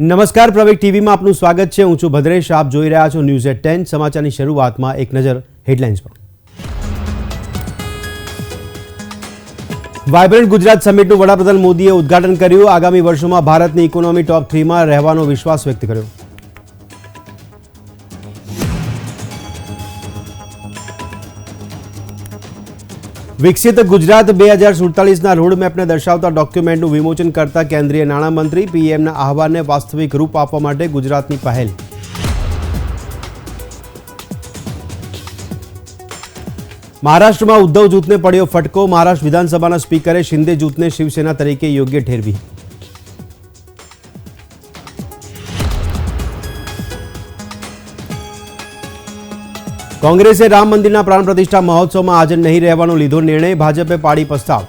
નમસ્કાર પ્રવેક ટીવીમાં આપનું સ્વાગત છે. હું છું ભદ્રેશ. આપ જોઈ રહ્યા છો ન્યૂઝ એટ ટેન. સમાચારની શરૂઆતમાં એક નજર હેડલાઇન્સ પર. વાયબ્રન્ટ ગુજરાત સમિટનું વડાપ્રધાન મોદીએ ઉદ્ઘાટન કર્યું. આગામી વર્ષોમાં ભારતની ઇકોનોમી ટોપ થ્રીમાં રહેવાનો વિશ્વાસ વ્યક્ત કર્યો. વિકસિત ગુજરાત બે હજાર સુડતાલીસના રોડમેપને દર્શાવતા ડોક્યુમેન્ટનું વિમોચન કરતા કેન્દ્રીય નાણામંત્રી પીએમના આહવાનને વાસ્તવિક રૂપ આપવા માટે ગુજરાતની પહેલ. મહારાષ્ટ્રમાં ઉદ્ધવ જૂથને પડ્યો ફટકો, મહારાષ્ટ્ર વિધાનસભાના સ્પીકરે શિંદે જૂથને શિવસેના તરીકે યોગ્ય ઠેરવી. કોંગ્રેસે રામ મંદિરના પ્રાણ પ્રતિષ્ઠા મહોત્સવમાં હાજર નહીં રહેવાનો લીધો નિર્ણય, ભાજપે પાડી પ્રસ્તાવ.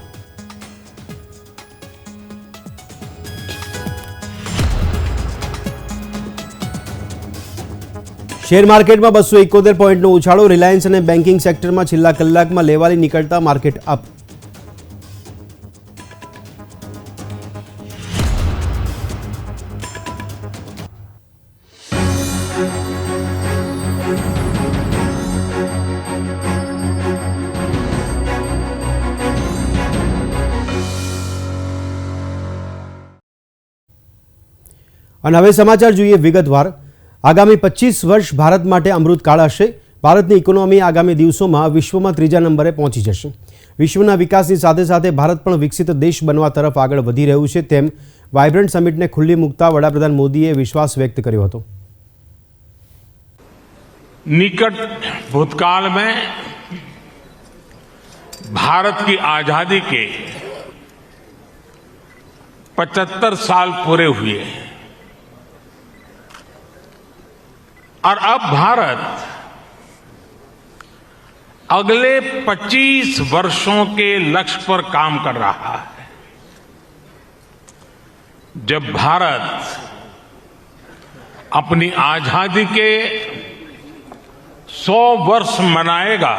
શેર માર્કેટમાં બસો એકોતેર પોઈન્ટનો ઉછાળો, રિલાયન્સ અને બેન્કિંગ સેક્ટરમાં છેલ્લા કલાકમાં લેવાલી નીકળતા માર્કેટ અપ. અને હવે સમાચાર જોઈએ વિગતવાર આગામી પચીસ વર્ષ ભારત માટે અમૃતકાળ હશે ભારતની ઇકોનોમી આગામી દિવસોમાં વિશ્વમાં ત્રીજા નંબરે પહોંચી જશે વિશ્વના વિકાસની સાથે સાથે ભારત પણ વિકસિત દેશ બનવા તરફ આગળ વધી રહ્યું છે તેમ વાયબ્રન્ટ સમિટને ખુલ્લી મૂકતા વડાપ્રધાન મોદીએ વિશ્વાસ વ્યક્ત કર્યો હતો निकट भूतकाल में भारत की आजादी के 75 साल पूरे हुए और अब भारत अगले 25 वर्षों के लक्ष्य पर काम कर रहा है। जब भारत अपनी आज़ादी के सौ वर्ष मनाएगा,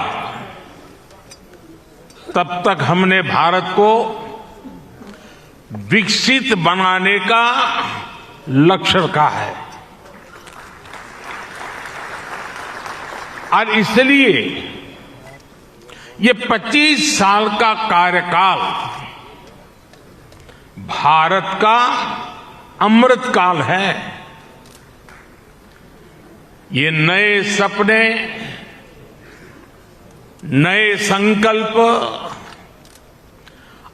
तब तक हमने भारत को विकसित बनाने का लक्ष्य रखा है। और इसलिए ये 25 साल का कार्यकाल भारत का अमृतकाल है। ये नए सपने, नए संकल्प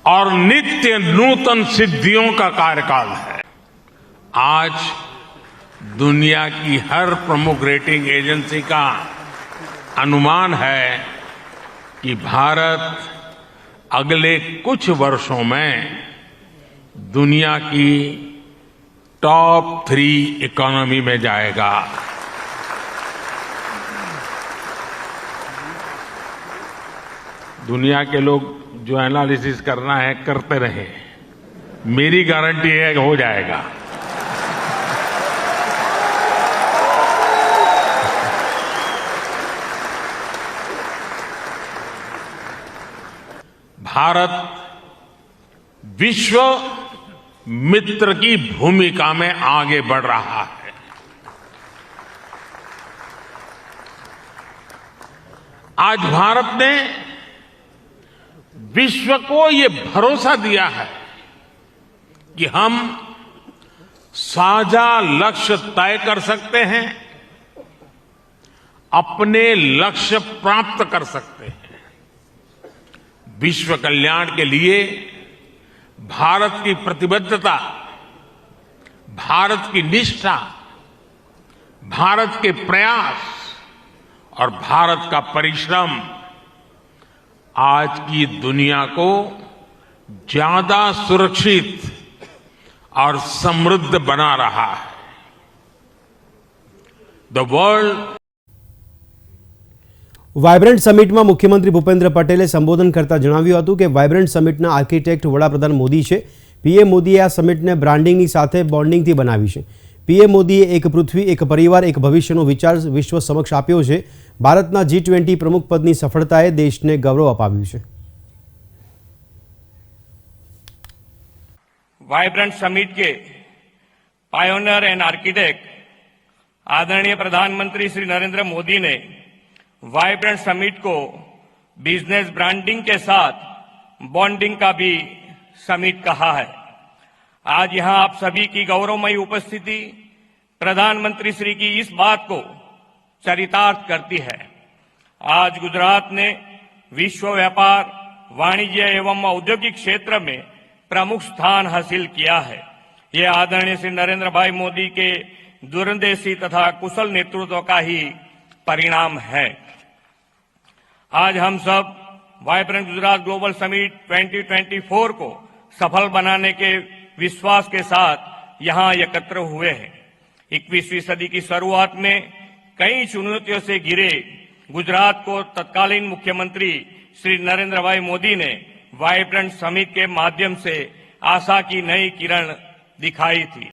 और नित्य नूतन सिद्धियों का कार्यकाल है। आज दुनिया की हर प्रमुख रेटिंग एजेंसी का अनुमान है कि भारत अगले कुछ वर्षों में दुनिया की टॉप थ्री इकोनॉमी में जाएगा। दुनिया के लोग जो एनालिसिस करना है, करते रहे। मेरी गारंटी है हो जाएगा। भारत विश्व मित्र की भूमिका में आगे बढ़ रहा है। आज भारत ने विश्व को ये भरोसा दिया है कि हम साझा लक्ष्य तय कर सकते हैं, अपने लक्ष्य प्राप्त कर सकते हैं। विश्व कल्याण के लिए भारत की प्रतिबद्धता, भारत की निष्ठा, भारत के प्रयास और भारत का परिश्रम आज की दुनिया को ज़्यादा सुरक्षित और समृद्ध बना रहा है। द वर्ल्ड વાયબ્રન્ટ સમિટમાં મુખ્યમંત્રી ભૂપેન્દ્ર પટેલે સંબોધન કરતા જણાવ્યું હતું કે વાયબ્રન્ટ સમિટના આર્કિટેક્ટ વડાપ્રધાન મોદી છે પીએમ મોદીએ આ સમિટને બ્રાન્ડિંગની સાથે બોન્ડિંગથી બનાવી છે પીએમ મોદીએ એક પૃથ્વી એક પરિવાર એક ભવિષ્યનો વિચાર વિશ્વ સમક્ષ આપ્યો છે ભારતના જી ટ્વેન્ટી પ્રમુખ પદની સફળતાએ દેશને ગૌરવ અપાવ્યું છે वाइब्रेंट समिट के पायोनियर एंड आर्किटेक्ट आदरणीय प्रधानमंत्री श्री नरेंद्र मोदी ने वाइब्रेंट समिट को बिज़नेस ब्रांडिंग के साथ बॉन्डिंग का भी समिट कहा है। आज यहाँ आप सभी की गौरवमयी उपस्थिति प्रधानमंत्री श्री की इस बात को चरितार्थ करती है। आज गुजरात ने विश्व व्यापार, वाणिज्य एवं औद्योगिक क्षेत्र में प्रमुख स्थान हासिल किया है। ये आदरणीय श्री नरेंद्र भाई मोदी के दूरंदेशी तथा कुशल नेतृत्व का ही परिणाम है। आज हम सब वाइब्रेंट गुजरात ग्लोबल समिट 2024 को सफल बनाने के विश्वास के साथ यहां एकत्र हुए हैं इक्कीसवीं सदी की शुरुआत में कई चुनौतियों से घिरे गुजरात को तत्कालीन मुख्यमंत्री श्री नरेंद्र भाई मोदी ने वाइब्रेंट समिट के माध्यम से आशा की नई किरण दिखाई थी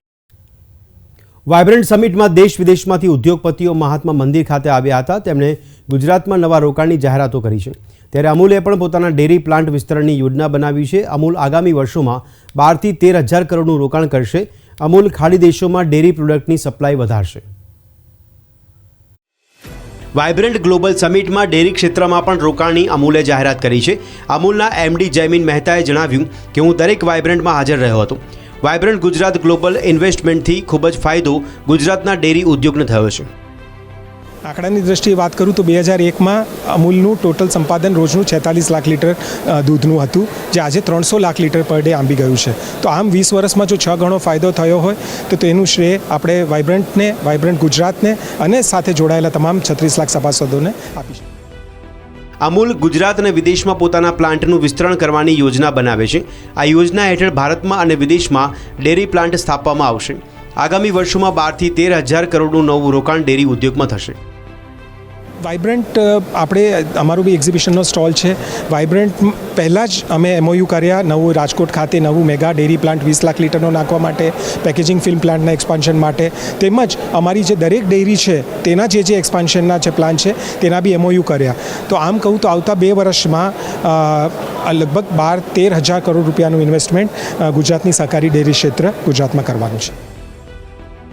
વાયબ્રન્ટ સમિટમાં દેશ વિદેશમાંથી ઉદ્યોગપતિઓ મહાત્મા મંદિર ખાતે આવ્યા હતા તેમણે ગુજરાતમાં નવા રોકાણની જાહેરાતો કરી છે. ત્યારે અમૂલે પણ પોતાના ડેરી પ્લાન્ટ વિસ્તરણની યોજના બનાવી છે. અમૂલ આગામી વર્ષોમાં બારથી તેર હજાર કરોડનું રોકાણ કરશે. અમૂલ ખાડી દેશોમાં ડેરી પ્રોડક્ટની સપ્લાય વધારશે. વાયબ્રન્ટ ગ્લોબલ સમિટમાં ડેરી ક્ષેત્રમાં પણ રોકાણની અમૂલે જાહેરાત કરી છે. અમૂલના એમડી જયમીન મહેતાએ જણાવ્યું કે હું દરેક વાયબ્રન્ટમાં હાજર રહ્યો હતો. વાયબ્રન્ટ ગુજરાત ગ્લોબલ ઇન્વેસ્ટમેન્ટથી ખૂબ જ ફાયદો ગુજરાતના ડેરી ઉદ્યોગને થયો છે. આંકડાની દ્રષ્ટિએ વાત કરું તો બે હજાર એકમાં અમૂલનું ટોટલ સંપાદન રોજનું છેતાલીસ લાખ લીટર દૂધનું હતું, જે આજે ત્રણસો લાખ લીટર પર ડે આંબી ગયું છે. તો આમ વીસ વર્ષમાં જો છ ગણો ફાયદો થયો હોય, તો તેનું શ્રેય આપણે વાઇબ્રન્ટને, વાઇબ્રન્ટ ગુજરાતને અને સાથે જોડાયેલા તમામ છત્રીસ લાખ સભાસદોને આપીશું અમૂલ ગુજરાત અને વિદેશમાં પોતાના પ્લાન્ટનું વિસ્તરણ કરવાની યોજના બનાવે છે. આ યોજના હેઠળ ભારતમાં અને વિદેશમાં ડેરી પ્લાન્ટ સ્થાપવામાં આવશે. આગામી વર્ષોમાં બારથી તેર હજાર કરોડનું નવું રોકાણ ડેરી ઉદ્યોગમાં થશે. વાઇબ્રન્ટ આપણે, અમારું બી એક્ઝિબિશનનો સ્ટોલ છે. વાઇબ્રન્ટ પહેલાં જ અમે એમઓયુ કર્યા નવું રાજકોટ ખાતે નવું મેગા ડેરી પ્લાન્ટ વીસ લાખ લીટરનો નાખવા માટે પેકેજિંગ ફિલ્મ પ્લાન્ટના એક્સપાન્શન માટે. તેમજ અમારી જે દરેક ડેરી છે, તેના જે જે એક્સપાન્શનના જે પ્લાન છે, તેના બી એમઓયુ કર્યા. તો આમ કહું તો આવતા બે વર્ષમાં લગભગ બાર તેર હજાર કરોડ રૂપિયાનું ઇન્વેસ્ટમેન્ટ ગુજરાતની સહકારી ડેરી ક્ષેત્ર ગુજરાતમાં કરવાનું છે.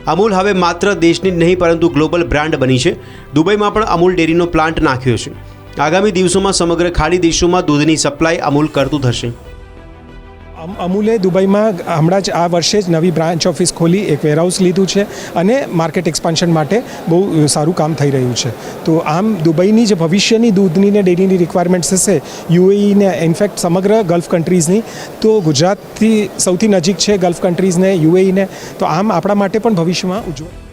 અમૂલ હવે માત્ર દેશની જ નહીં, પરંતુ ગ્લોબલ બ્રાન્ડ બની છે. દુબઈમાં પણ અમૂલ ડેરીનો પ્લાન્ટ નાખ્યો છે. આગામી દિવસોમાં સમગ્ર ખાડી દેશોમાં દૂધની સપ્લાય અમૂલ કરતું થશે અમૂલે દુબઈમાં હમણાં જ આ વર્ષે જ નવી બ્રાન્ચ ઓફિસ ખોલી, એક વેરહાઉસ લીધું છે અને માર્કેટ એક્સપાન્શન માટે બહુ સારું કામ થઈ રહ્યું છે. તો આમ દુબઈની જે ભવિષ્યની દૂધની ને ડેરીની રિક્વાયરમેન્ટ્સ હશે યુએઈને ઇનફેક્ટ સમગ્ર ગલ્ફ કન્ટ્રીઝની તો ગુજરાતથી સૌથી નજીક છે ગલ્ફ કન્ટ્રીઝને યુએઈને તો આમ આપણા માટે પણ ભવિષ્યમાં ઉજ્જવળ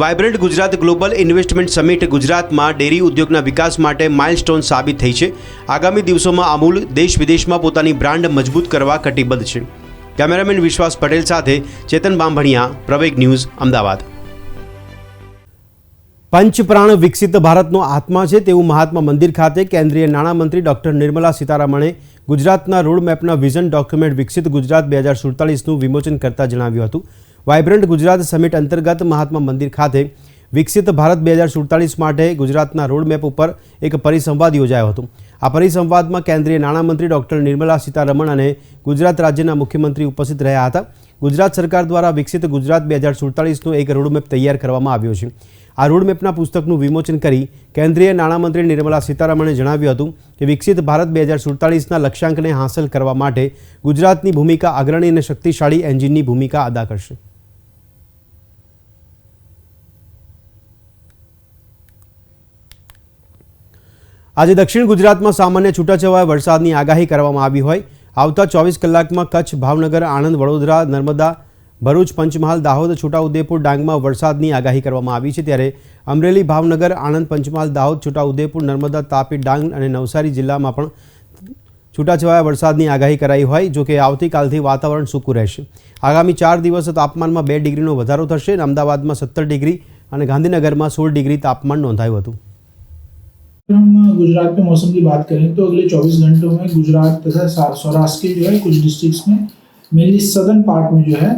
vibrant Gujarat global investment summit ગુજરાતમાં ડેરી ઉદ્યોગના વિકાસ માટે માઇલસ્ટોન સાબિત થઈ છે. આગામી દિવસોમાં અમૂલ દેશ વિદેશમાં પોતાની બ્રાન્ડ મજબૂત કરવા કટિબદ્ધ છે. કેમેરામેન વિશ્વાસ પટેલ સાથે ચેતન બાંભણિયા, પ્રવેગ ન્યૂઝ, અમદાવાદ. પંચપ્રાણ વિકસિત ભારતનો આત્મા છે તેવું મહાત્મા મંદિર ખાતે કેન્દ્રીય નાણામંત્રી ડોક્ટર નિર્મલા સીતારામણે ગુજરાતના રોડમેપના વિઝન ડોક્યુમેન્ટ વિકસિત ગુજરાત બે હજાર સુડતાલીસનું વિમોચન કરતા જણાવ્યું હતું. વાયબ્રન્ટ ગુજરાત સમિટ અંતર્ગત મહાત્મા મંદિર ખાતે વિકસિત ભારત બે હજાર સુડતાલીસ માટે ગુજરાતના રોડમેપ ઉપર એક પરિસંવાદ યોજાયો હતો. આ પરિસંવાદમાં કેન્દ્રીય નાણામંત્રી ડોક્ટર નિર્મલા સીતારમણ અને ગુજરાત રાજ્યના મુખ્યમંત્રી ઉપસ્થિત રહ્યા હતા. ગુજરાત સરકાર દ્વારા વિકસિત ગુજરાત બે હજાર સુડતાલીસનો એક રોડમેપ તૈયાર કરવામાં આવ્યો છે. આ રોડમેપના પુસ્તકનું વિમોચન કરી કેન્દ્રીય નાણામંત્રી નિર્મલા સીતારમણે જણાવ્યું હતું કે વિકસિત ભારત બે હજાર સુડતાલીસના લક્ષ્યાંકને હાંસલ કરવા માટે ગુજરાતની ભૂમિકા અગ્રણી અને શક્તિશાળી એન્જિનની ભૂમિકા અદા કરશે. આજે દક્ષિણ ગુજરાતમાં સામાન્ય છૂટાછવાયા વરસાદની આગાહી કરવામાં આવી હોય. આવતા ચોવીસ કલાકમાં કચ્છ, ભાવનગર, આણંદ, વડોદરા, નર્મદા, ભરૂચ, પંચમહાલ, દાહોદ, છોટાઉદેપુર, ડાંગમાં વરસાદની આગાહી કરવામાં આવી છે. ત્યારે અમરેલી, ભાવનગર, આણંદ, પંચમહાલ, દાહોદ, છોટાઉદેપુર, નર્મદા, તાપી, ડાંગ અને નવસારી જિલ્લામાં પણ છૂટાછવાયા વરસાદની આગાહી કરાઈ હોય, જોકે આવતીકાલથી વાતાવરણ સૂકું રહેશે. આગામી ચાર દિવસ તાપમાનમાં બે ડિગ્રીનો વધારો થશે અને અમદાવાદમાં સત્તર ડિગ્રી અને ગાંધીનગરમાં સોળ ડિગ્રી તાપમાન નોંધાયું હતું. हम गुजरात में मौसम की बात करें तो अगले 24 घंटों में गुजरात तथा सौराष्ट्र के जो है कुछ डिस्ट्रिक्ट्स में मेनली सदर्न पार्ट में जो है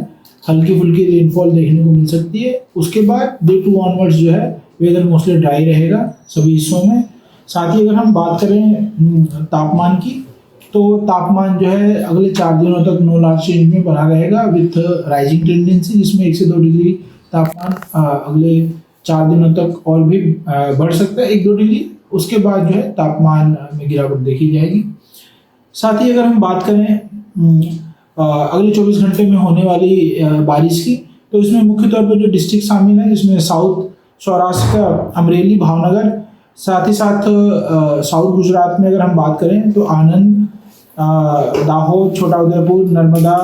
हल्की फुल्की रेनफॉल देखने को मिल सकती है। उसके बाद डे टू ऑनवर्ड्स जो है वेदर मोस्टली ड्राई रहेगा सभी हिस्सों में। साथ ही अगर हम बात करें हम्म, तापमान की तो तापमान जो है अगले चार दिनों तक नो लार्ज चेंज में बना रहेगा विथ राइजिंग टेंडेंसी जिसमें एक से दो डिग्री तापमान अगले चार दिनों तक और भी बढ़ सकता है। एक दो डिग्री उसके बाद जो है तापमान में गिरावट देखी जाएगी। साथ ही अगर हम बात करें अगले 24 घंटे में होने वाली बारिश की तो इसमें मुख्य तौर पर जो डिस्ट्रिक्ट शामिल है, इसमें साउथ, सौराष्ट्र का अमरेली, भावनगर, साथ ही साथ साउथ गुजरात में अगर हम बात करें तो आनंद दाहोद छोटा उदयपुर, नर्मदा,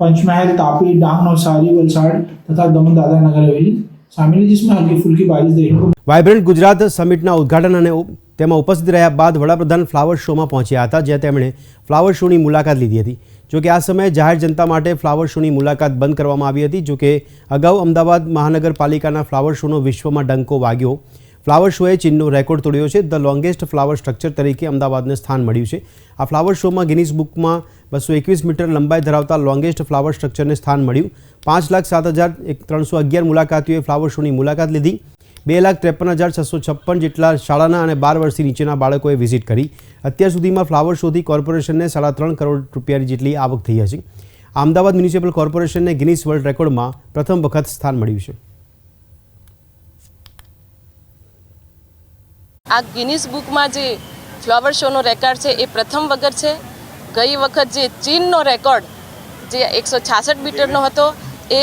पंचमहल, तापी, डांग, नवसारी, वलसाड तथा दमन दादा नगर हवेली। शामिल है जिसमें हल्की फुल्की बारिश देखने को વાઇબ્રન્ટ ગુજરાત સમિટના ઉદ્ઘાટન અને ઉપ- તેમાં ઉપસ્થિત રહ્યા બાદ વડાપ્રધાન ફ્લાવર શોમાં પહોંચ્યા હતા જ્યાં તેમણે ફ્લાવર શોની મુલાકાત લીધી હતી જોકે આ સમયે જાહેર જનતા માટે ફ્લાવર શોની મુલાકાત બંધ કરવામાં આવી હતી જોકે અગાઉ અમદાવાદ મહાનગરપાલિકાના ફ્લાવર શોનો વિશ્વમાં ડંકો વાગ્યો ફ્લાવર શોએ ચીનનો રેકોર્ડ તોડ્યો છે ધ લોંગેસ્ટ ફ્લાવર સ્ટ્રક્ચર તરીકે અમદાવાદને સ્થાન મળ્યું છે આ ફ્લાવર શોમાં ગિનિસ બુકમાં બસો એકવીસ મીટર લંબાઈ ધરાવતા લોંગેસ્ટ ફ્લાવર સ્ટ્રક્ચરને સ્થાન મળ્યું પાંચ લાખ સાત હજાર એક ત્રણસો અગિયાર મુલાકાતીઓએ ફ્લાવર શોની મુલાકાત લીધી. બે લાખ ત્રેપન હજાર છસો છપ્પન જેટલા શાળાના અને બાર વર્ષથી નીચેના બાળકોએ વિઝિટ કરી. અત્યાર સુધીમાં ફ્લાવર શોથી કોર્પોરેશનને સાડા ત્રણ કરોડ રૂપિયાની જેટલી આવક થઈ હશે. અમદાવાદ મ્યુનિસિપલ કોર્પોરેશનને ગિનિસ વર્લ્ડ રેકોર્ડમાં પ્રથમ વખત સ્થાન મળ્યું છે. આ ગિનિસ બુકમાં જે ફ્લાવર શોનો રેકોર્ડ છે, એ પ્રથમ વખત છે. ગઈ વખત જે ચીનનો રેકોર્ડ જે એકસો છાસઠ મીટરનો હતો એ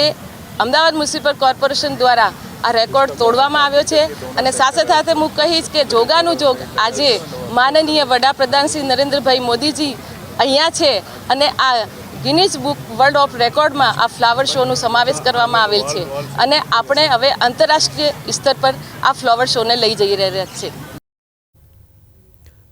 અમદાવાદ મ્યુનિસિપલ કોર્પોરેશન દ્વારા આ રેકોર્ડ તોડવામાં આવ્યો છે અને સાથે સાથે હું કહીશ કે જોગાનું જોગ આજે માનનીય વડાપ્રધાન શ્રી નરેન્દ્રભાઈ મોદીજી અહીંયા છે અને આ ગિનિસ બુક વર્લ્ડ ઓફ રેકોર્ડમાં આ ફ્લાવર શોનો સમાવેશ કરવામાં આવેલ છે અને આપણે હવે આંતરરાષ્ટ્રીય સ્તર પર આ ફ્લાવર શોને લઈ જઈ રહ્યા છીએ.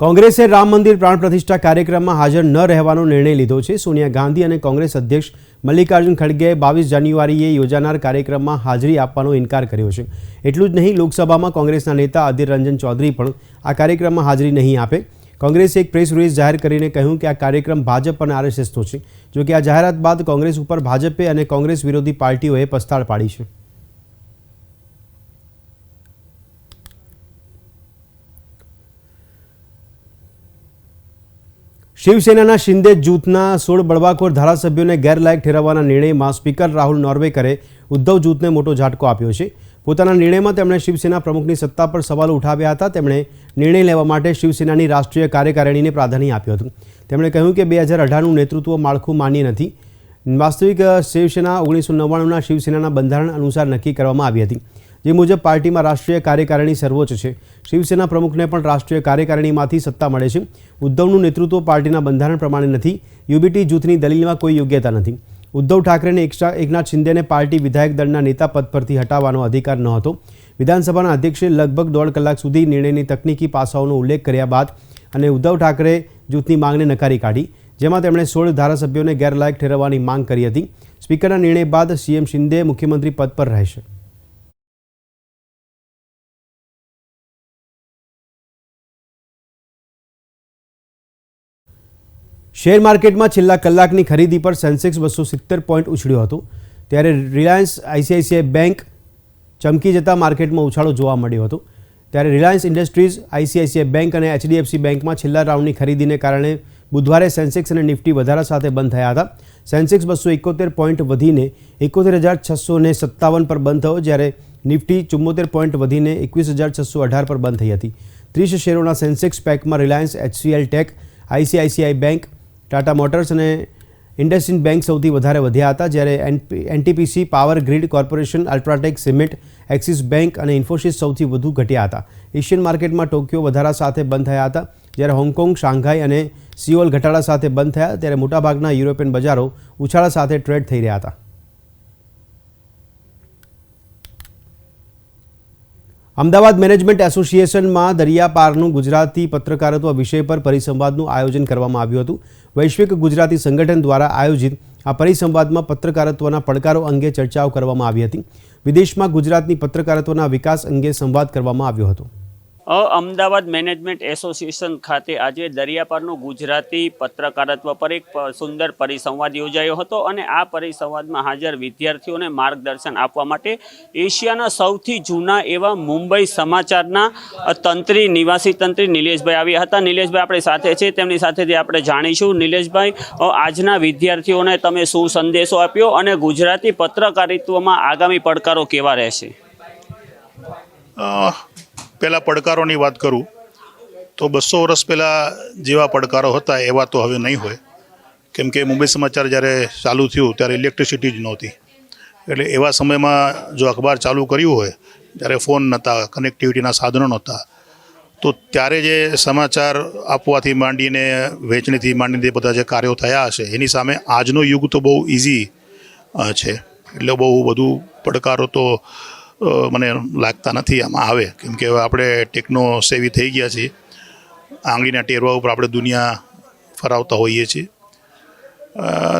કોંગ્રેસે રામ મંદિર પ્રાણ પ્રતિષ્ઠા કાર્યક્રમમાં હાજર ન રહેવાનો નિર્ણય લીધો છે. સોનિયા ગાંધી અને કોંગ્રેસ અધ્યક્ષ મલ્લિકાર્જુન ખડગેએ બાવીસ જાન્યુઆરીએ યોજાનાર કાર્યક્રમમાં હાજરી આપવાનો ઇનકાર કર્યો છે. એટલું જ નહીં, લોકસભામાં કોંગ્રેસના નેતા અધીર રંજન ચૌધરી પણ આ કાર્યક્રમમાં હાજરી નહીં આપે. કોંગ્રેસે એક પ્રેસ રિલીઝ જાહેર કરીને કહ્યું કે આ કાર્યક્રમ ભાજપ અને આરએસએસનો છે જો કે આ જાહેરાત બાદ કોંગ્રેસ ઉપર ભાજપે અને કોંગ્રેસ વિરોધી પાર્ટીઓએ પસ્તાળ પાડી છે. શિવસેનાના શિંદે જૂથના સોળ બળવાખોર ધારાસભ્યોને ગેરલાયક ઠેરવવાના નિર્ણયમાં સ્પીકર રાહુલ નોર્વેકરે ઉદ્ધવ જૂથને મોટો ઝાટકો આપ્યો છે. પોતાના નિર્ણયમાં તેમણે શિવસેના પ્રમુખની સત્તા પર સવાલો ઉઠાવ્યા હતા. તેમણે નિર્ણય લેવા માટે શિવસેનાની રાષ્ટ્રીય કાર્યકારિણીને પ્રાધાન્ય આપ્યું હતું. તેમણે કહ્યું કે બે હજાર અઢારનું નેતૃત્વ માળખું માન્ય નથી. વાસ્તવિક શિવસેના ઓગણીસો નવ્વાણુંના શિવસેનાના બંધારણ અનુસાર નક્કી કરવામાં આવી હતી. જે મુજબ પાર્ટીમાં રાષ્ટ્રીય કાર્યકારિણી સર્વોચ્ચ છે. શિવસેના પ્રમુખને પણ રાષ્ટ્રીય કાર્યકારિણીમાંથી સત્તા મળે છે. ઉદ્ધવનું નેતૃત્વ પાર્ટીના બંધારણ પ્રમાણે નથી. યુબીટી જૂથની દલીલમાં કોઈ યોગ્યતા નથી. ઉદ્ધવ ઠાકરેને એકનાથ શિંદેને પાર્ટી વિધાયક દળના નેતા પદ પરથી હટાવવાનો અધિકાર ન હતો. વિધાનસભાના અધ્યક્ષે લગભગ દોઢ કલાક સુધી નિર્ણયની તકનીકી પાસાઓનો ઉલ્લેખ કર્યા બાદ અને ઉદ્ધવ ઠાકરે જૂથની માંગને નકારી કાઢી, જેમાં તેમણે સોળ ધારાસભ્યોને ગેરલાયક ઠેરવવાની માંગ કરી હતી. સ્પીકરના નિર્ણય બાદ સીએમ શિંદે મુખ્યમંત્રી પદ પર રહેશે. શેર માર્કેટમાં છેલ્લા કલાકની ખરીદી પર સેન્સેક્સ બસો સિત્તેર પોઈન્ટ ઉછળ્યો હતો. ત્યારે રિલાયન્સ આઈસીઆઈસીઆઈ બેંક ચમકી જતા માર્કેટમાં ઉછાળો જોવા મળ્યો હતો. ત્યારે રિલાયન્સ ઇન્ડસ્ટ્રીઝ, આઈસીઆઈસીઆઈ બેંક અને એચડીએફસી બેંકમાં છેલ્લા રાઉન્ડની ખરીદીને કારણે બુધવારે સેન્સેક્સ અને નિફ્ટી વધારા સાથે બંધ થયા હતા. સેન્સેક્સ બસો એકોતેર પોઈન્ટ વધીને એકોતેર હજાર છસો ને સત્તાવન પર બંધ થયો, જ્યારે નિફ્ટી ચુમ્મોતેર પોઈન્ટ વધીને એકવીસ હજાર છસો અઢાર પર બંધ થઈ હતી. ત્રીસ શેરોના Sensex pack Reliance HCL tech, ICICI bank Tata Motors અને ઇન્ડસઇન્ડ બેંક સૌથી વધારે વધ્યા હતા, જ્યારે NTPC power grid corporation UltraTech cement Axis bank અને ઇન્ફોસિસ સૌથી વધુ ઘટ્યા હતા. એશિયન માર્કેટમાં ટોક્યો વધારા સાથે બંધ થયા હતા. જ્યારે હોંગકોંગ શાંઘાઈ અને સિયોલ ઘટાડા સાથે બંધ થયા, ત્યારે મોટાભાગના યુરોપિયન બજારો ઉછાળા સાથે ટ્રેડ થઈ રહ્યા હતા. અમદાવાદ મેનેજમેન્ટ એસોસિએશનમાં દરિયાપારનું ગુજરાતી પત્રકારત્વ વિષય પર પરિસંવાદનું આયોજન કરવામાં આવ્યું હતું. વૈશ્વિક ગુજરાતી સંગઠન દ્વારા આયોજિત આ પરિસંવાદમાં પત્રકારત્વના પડકારો અંગે ચર્ચાઓ કરવામાં આવી હતી. વિદેશમાં ગુજરાતની પત્રકારત્વના વિકાસ અંગે સંવાદ કરવામાં આવ્યો હતો. અમદાવાદ મેનેજમેન્ટ એસોસિએશન ખાતે આજે દરિયાપારનું ગુજરાતી પત્રકારત્વ પર એક સુંદર પરિસંવાદ યોજાયો હતો અને આ પરિસંવાદમાં હાજર વિદ્યાર્થીઓને માર્ગદર્શન આપવા માટે એશિયાના સૌથી જૂના એવા મુંબઈ સમાચારના તંત્રી, નિવાસી તંત્રી નિલેશભાઈ આવ્યા હતા. નિલેશભાઈ આપણી સાથે છે. તેમની સાથેથી આપણે જાણીશું. નિલેશભાઈ આજના વિદ્યાર્થીઓને તમે શું સંદેશો આપ્યો અને ગુજરાતી પત્રકારિત્વમાં આગામી પડકારો કેવા રહેશે? પહેલાં પડકારોની વાત કરું, તો બસો વર્ષ પહેલાં જેવા પડકારો હતા, એવા તો હવે નહીં હોય. કેમ કે મુંબઈ સમાચાર જ્યારે ચાલુ થયું, ત્યારે ઇલેક્ટ્રિસિટી જ નહોતી. એટલે એવા સમયમાં જો અખબાર ચાલુ કર્યું હોય, ત્યારે ફોન નહોતા કનેક્ટિવિટીના સાધનો નહોતા. તો ત્યારે જે સમાચાર આપવાથી માંડીને, વેચણીથી માંડીને બધા જે કાર્યો થયા હશે, એની સામે આજનો યુગ તો બહુ ઇઝી છે. એટલે બહુ બધું પડકારો તો મને લાગતા નથી આમાં આવે. કેમ કે હવે આપણે ટેકનો સેવી થઈ ગયા છીએ. આંગળીના ટેરવા ઉપર આપણે દુનિયા ફરાવતા હોઈએ છીએ.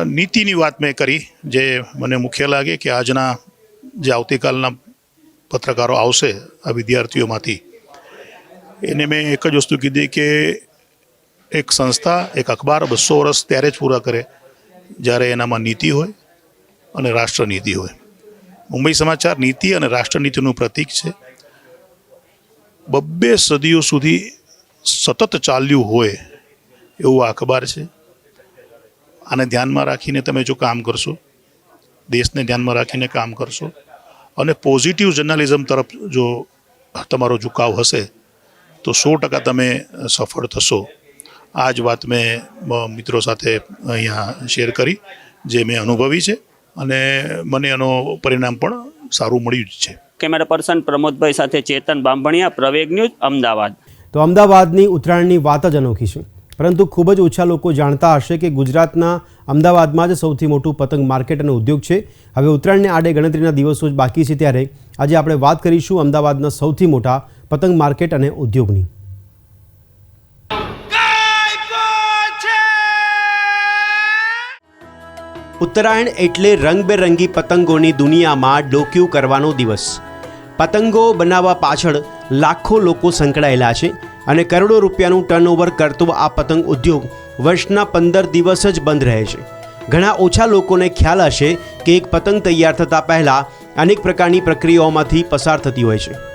નીતિની વાત મેં કરી, જે મને મુખ્ય લાગે કે આજના જે આવતીકાલના પત્રકારો આવશે આ વિદ્યાર્થીઓમાંથી, એને મેં એક જ વસ્તુ કીધી કે એક સંસ્થા, એક અખબાર બસો વર્ષ ત્યારે જ પૂરા કરે, જ્યારે એનામાં નીતિ હોય અને રાષ્ટ્રનીતિ હોય. મુંબઈ સમાચાર નીતિ અને રાષ્ટ્રનીતિનું પ્રતીક છે. બબ્બે સદીઓ સુધી સતત ચાલ્યું હોય એવું આ અખબાર છે. આને ધ્યાનમાં રાખીને તમે જો કામ કરશો, દેશને ધ્યાનમાં રાખીને કામ કરશો અને પોઝિટિવ જર્નલિઝમ તરફ જો તમારો ઝુકાવ હશે, તો સો ટકા તમે સફળ થશો. આ જ વાત મેં, મિત્રો સાથે અહીંયા શેર કરી, જે મેં અનુભવી છે. અને મને એનો પરિણામ પણ સારું મળ્યું જ છે. કેમેરા પર્સન પ્રમોદભાઈ સાથે ચેતન બાંભણિયા પ્રવેગ ન્યૂઝ અમદાવાદ. તો અમદાવાદની ઉત્તરાયણની વાત જ અનોખી છે. પરંતુ ખૂબ જ ઓછા લોકો જાણતા હશે કે ગુજરાતના અમદાવાદમાં જ સૌથી મોટું પતંગ માર્કેટ અને ઉદ્યોગ છે. હવે ઉત્તરાયણને આડે ગણતરીના દિવસો જ બાકી છે ત્યારે આજે આપણે વાત કરીશું અમદાવાદના સૌથી મોટા પતંગ માર્કેટ અને ઉદ્યોગની. ઉત્તરાયણ એટલે રંગબેરંગી પતંગોની દુનિયામાં ડોક્યુ કરવાનો દિવસ. પતંગો બનાવવા પાછળ લાખો લોકો સંકળાયેલા છે અને કરોડો રૂપિયાનું ટર્નઓવર કરતો આ પતંગ ઉદ્યોગ વર્ષના પંદર દિવસ જ બંધ રહે છે. ઘણા ઓછા લોકોને ખ્યાલ હશે કે એક પતંગ તૈયાર થતાં પહેલાં અનેક પ્રકારની પ્રક્રિયાઓમાંથી પસાર થતી હોય છે.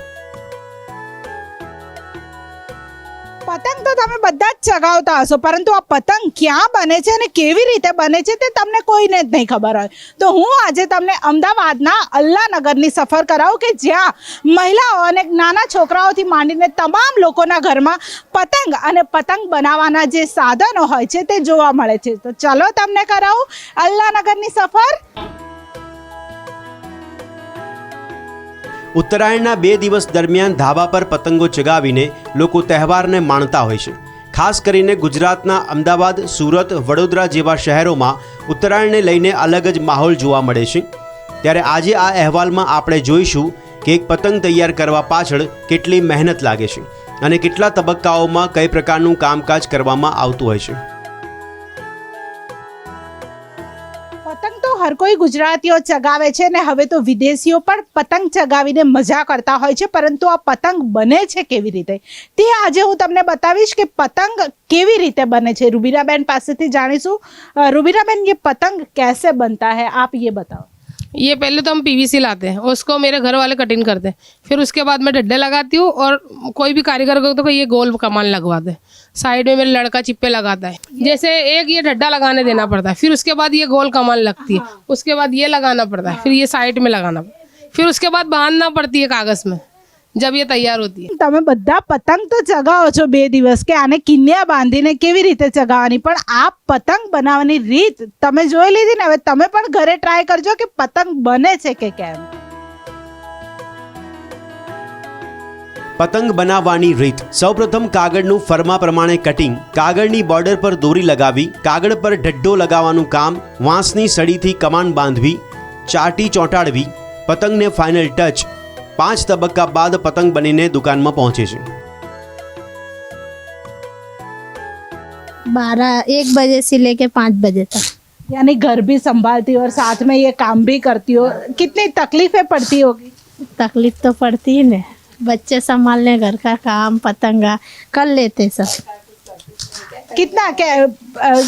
ચગાવતા હશો? પરંતુ આ પતંગ ક્યાં બને છે અને કેવી રીતે બને છે તે તમને કોઈને જ નહીં ખબર હોય. તો હું આજે તમને અમદાવાદના અલ્લાનગરની સફર કરાવું કે જ્યાં મહિલાઓ અને નાના છોકરાઓથી માંડીને તમામ લોકોના ઘરમાં પતંગ અને પતંગ બનાવવાના જે સાધનો હોય છે તે જોવા મળે છે. તો ચલો તમને કરાવું અલ્લાનગરની સફર. ઉત્તરાયણના બે દિવસ દરમિયાન ધાબા પર પતંગો ચગાવીને લોકો તહેવારને માણતા હોય છે. ખાસ કરીને ગુજરાતના અમદાવાદ, સુરત, વડોદરા જેવા શહેરોમાં ઉત્તરાયણને લઈને અલગ જ માહોલ જોવા મળે છે. ત્યારે આજે આ અહેવાલમાં આપણે જોઈશું કે એક પતંગ તૈયાર કરવા પાછળ કેટલી મહેનત લાગે છે અને કેટલા તબક્કાઓમાં કઈ પ્રકારનું કામકાજ કરવામાં આવતું હોય છે. કોઈ ગુજરાતીઓ ચગાવે છે ને હવે તો વિદેશીઓ પણ પતંગ ચગાવીને મજા કરતા હોય છે પરંતુ આ પતંગ બને છે કેવી રીતે તે આજે હું તમને બતાવીશ કે પતંગ કેવી રીતે બને છે રૂબીરાબેન પાસેથી જાણીશું અ, રૂબીરાબેન ये पतंग कैसे बनता है आप ये बताओ ये पहले तो हम पीवीसी लाते हैं, उसको मेरे घर वाले कटिंग करते हैं। फिर उसके बाद मैं डड्डे लगाती हूँ और कोई भी कारीगर को तो ये गोल कमान लगवा दे। साइड में मेरा लड़का चिप्पे लगाता है। जैसे एक ये डड्डा लगाने देना पड़ता है, फिर उसके बाद ये गोल कमान लगती है, उसके बाद ये लगाना पड़ता है, फिर ये साइड में लगाना फिर उसके बाद बांधना पड़ती है कागज़ में। जब ये तैयार होती है તમે બધા પતંગ તો ચગાવો છો બે દિવસ કે આને કિન્યા બાંધીને કેવી રીતે ચગાવવાની પણ આ પતંગ બનાવવાની રીત તમે જોઈ લીધી ને હવે તમે પણ ઘરે ટ્રાય કરજો કે પતંગ બને છે કે કેમ પતંગ બનાવવાની રીત સૌપ્રથમ કાગળનું ફરમા પ્રમાણે કટિંગ કાગળની બોર્ડર પર દોરી લગાવી કાગળ પર ઢડ્ડો લગાવવાનું કામ વાંસની સળીથી કમાન બાંધવી ચાટી ચોંટાડવી પતંગને ફાઇનલ ટચ પાંચ તબક્કા બાદ પતંગ બનીને દુકાનમાં પહોંચે છે बारह एक बजे से लेके पाँच बजे तक यानी घर भी संभालती हो और साथ में ये काम भी करती हो कितनी तकलीफें पड़ती होगी तकलीफ तो पड़ती ही नहीं बच्चे संभालने घर का काम पतंगा कर लेते सब कितना क्या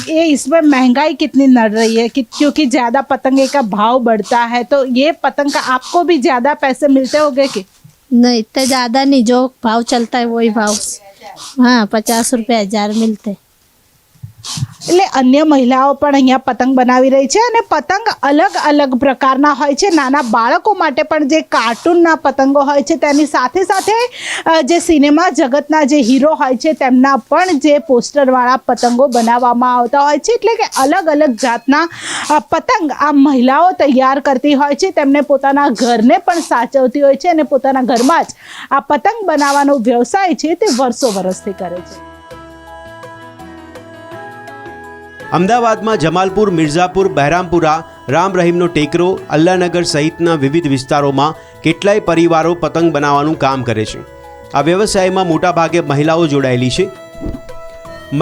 ये इसमें महँगाई कितनी नड़ रही है, कि क्योंकि ज़्यादा पतंगे का भाव बढ़ता है तो ये पतंग का आपको भी ज़्यादा पैसे मिलते हो गए की? नहीं, इतना ज़्यादा नहीं, जो भाव चलता है वही भाव। हाँ पचास रुपये हज़ार मिलते। એટલે અન્ય મહિલાઓ પણ અહીંયા પતંગ બનાવી રહી છે અને પતંગ અલગ અલગ પ્રકારના હોય છે. નાના બાળકો માટે પણ જે કાર્ટૂનના પતંગો હોય છે તેની સાથે સાથે જે સિનેમા જગતના જે હીરો હોય છે તેમના પણ જે પોસ્ટરવાળા પતંગો બનાવવામાં આવતા હોય છે. એટલે કે અલગ અલગ જાતના પતંગ આ મહિલાઓ તૈયાર કરતી હોય છે. તેમને પોતાના ઘરને પણ સાચવતી હોય છે અને પોતાના ઘરમાં જ આ પતંગ બનાવવાનો વ્યવસાય છે તે વર્ષો વર્ષથી કરે છે. અમદાવાદમાં જમાલપુર, મિર્ઝાપુર, બહેરામપુરા, રામ રહીમનો ટેકરો અલ્લાનગર સહિતના વિવિધ વિસ્તારોમાં કેટલાય પરિવારો પતંગ બનાવવાનું કામ કરે છે. આ વ્યવસાયમાં મોટાભાગે મહિલાઓ જોડાયેલી છે.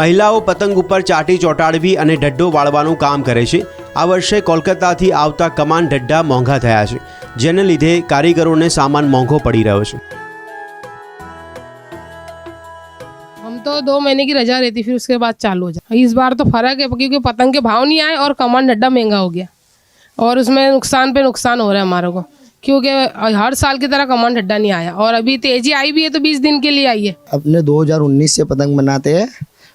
મહિલાઓ પતંગ ઉપર ચાટી ચોંટાડવી અને ઢડ્ડો વાળવાનું કામ કરે છે. આ વર્ષે કોલકાતાથી આવતા કમાન ઢડ્ડા મોંઘા થયા છે, જેને લીધે કારીગરોને સામાન મોંઘો પડી રહ્યો છે. तो दो महीने की रजा रहती, फिर उसके बाद चालू हो जाए इस बार तो फ़र्क है, क्योंकि पतंग के भाव नहीं आए और कमान डड्डा महँगा हो गया। और उसमें नुकसान पे नुकसान हो रहा है हमारे को, क्योंकि हर साल की तरह कमान डड्डा नहीं आया। और अभी तेज़ी आई भी है तो बीस दिन के लिए आई है। अपने 2019 से पतंग बनाते हैं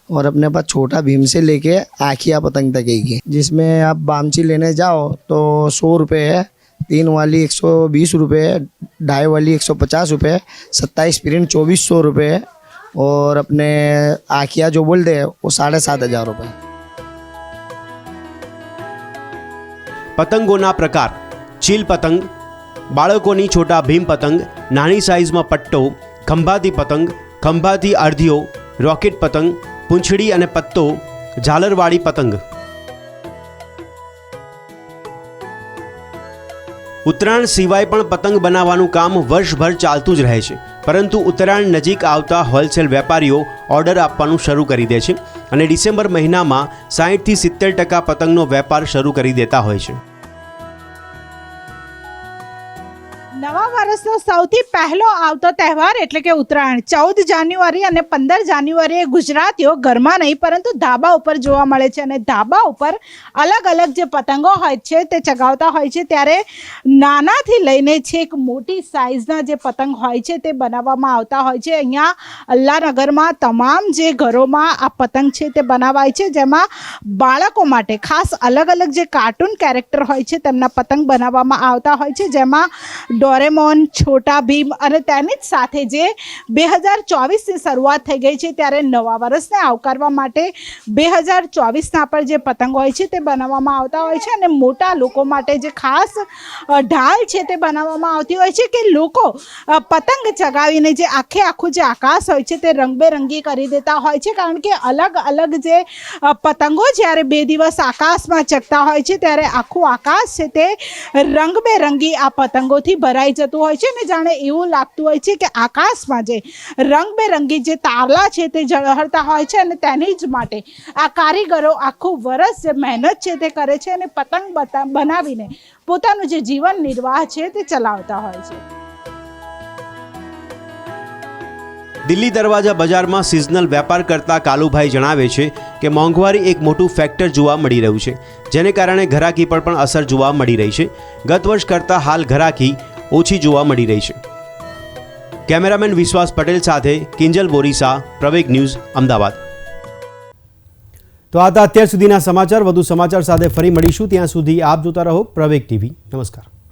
और अपने पास छोटा भीम से लेके आखिया पतंग तक है। जिसमें आप बामची लेने जाओ तो सौ रुपये है, तीन वाली एक सौ बीस रुपये है, ढाई वाली एक सौ पचास रुपये सत्ताईस प्रिंट चौबीस सौ रुपये है और अपने आखिया जो बोलते हैं वो साढ़े सात हज़ार रुपये પતંગોના પ્રકાર ચીલ પતંગ બાળકોની છોટા ભીમ પતંગ નાની સાઇઝમાં પટ્ટો ખંભાતી પતંગ ખંભાતી અડધીઓ રોકેટ પતંગ પૂંછડી અને પત્તો ઝાલરવાળી પતંગ ઉત્તરાયણ સિવાય પણ પતંગ બનાવવાનું કામ વર્ષભર ચાલતું જ રહે છે પરંતુ ઉત્તરાયણ નજીક આવતા હોલસેલ વેપારીઓ ઓર્ડર આપવાનું શરૂ કરી દે છે અને ડિસેમ્બર મહિનામાં સાહીઠથી સિત્તેર ટકા પતંગનો વેપાર શરૂ કરી દેતા હોય છે. વર્ષનો સૌથી પહેલો આવતો તહેવાર એટલે કે ઉત્તરાયણ. ચૌદ જાન્યુઆરી અને પંદર જાન્યુઆરીએ ગુજરાતીઓ ઘરમાં નહીં, પરંતુ ધાબા ઉપર જોવા મળે છે અને ધાબા ઉપર અલગ અલગ જે પતંગો હોય છે તે ચગાવતા હોય છે. ત્યારે નાનાથી લઈને છેક મોટી સાઇઝના જે પતંગ હોય છે તે બનાવવામાં આવતા હોય છે. અહીંયા અલ્લાનગરમાં તમામ જે ઘરોમાં આ પતંગ છે તે બનાવાય છે, જેમાં બાળકો માટે ખાસ અલગ અલગ જે કાર્ટૂન કેરેક્ટર હોય છે તેમના પતંગ બનાવવામાં આવતા હોય છે, જેમાં ડોરેમોન છોટા ભીમ અને તેની જ સાથે જે બે હજાર ચોવીસની શરૂઆત થઈ ગઈ છે ત્યારે નવા વર્ષને આવકારવા માટે બે હજાર ચોવીસના પર જે પતંગ હોય છે તે બનાવવામાં આવતા હોય છે અને મોટા લોકો માટે જે ખાસ ઢાલ છે તે બનાવવામાં આવતી હોય છે કે લોકો પતંગ ચગાવીને જે આખે આખું જે આકાશ હોય છે તે રંગબેરંગી કરી દેતા હોય છે કારણ કે અલગ અલગ જે પતંગો જ્યારે બે દિવસ આકાશમાં ચગતા હોય છે ત્યારે આખું આકાશ છે તે રંગબેરંગી આ પતંગોથી ભરાઈ જતું હોય છે ને જાણે એવું લાગતું હોય છે કે આકાશમાં જે રંગબેરંગી જે તારલા છે તે ઝળહળતા હોય છે અને તેની જ માટે આ કારીગરો આખું વરસ જે મહેનત છે તે કરે છે અને પતંગ બનાવીને પોતાનું જે જીવન નિર્વાહ છે તે ચલાવતા હોય છે. દિલ્હી દરવાજા બજારમાં સિઝનલ વેપાર કરતા કાલુભાઈ જણાવે છે કે મોંઘવારી એક મોટું ફેક્ટર જોવા મળી રહ્યું છે, જેને કારણે ઘરાકી પર પણ અસર જોવા મળી રહી છે. ગત વર્ષ કરતાં હાલ ઘરાકી ઓછી જોવા મળી રહી છે. કેમેરામેન વિશ્વાસ પટેલ સાથે કિંજલ બોરીસા, પ્રવેગ ન્યૂઝ, અમદાવાદ. તો આ અત્યાર સુધીના સમાચાર. વધુ સમાચાર સાથે ફરી મળીશું. ત્યાં સુધી આપ જોતા રહો પ્રવેગ ટીવી. નમસ્કાર.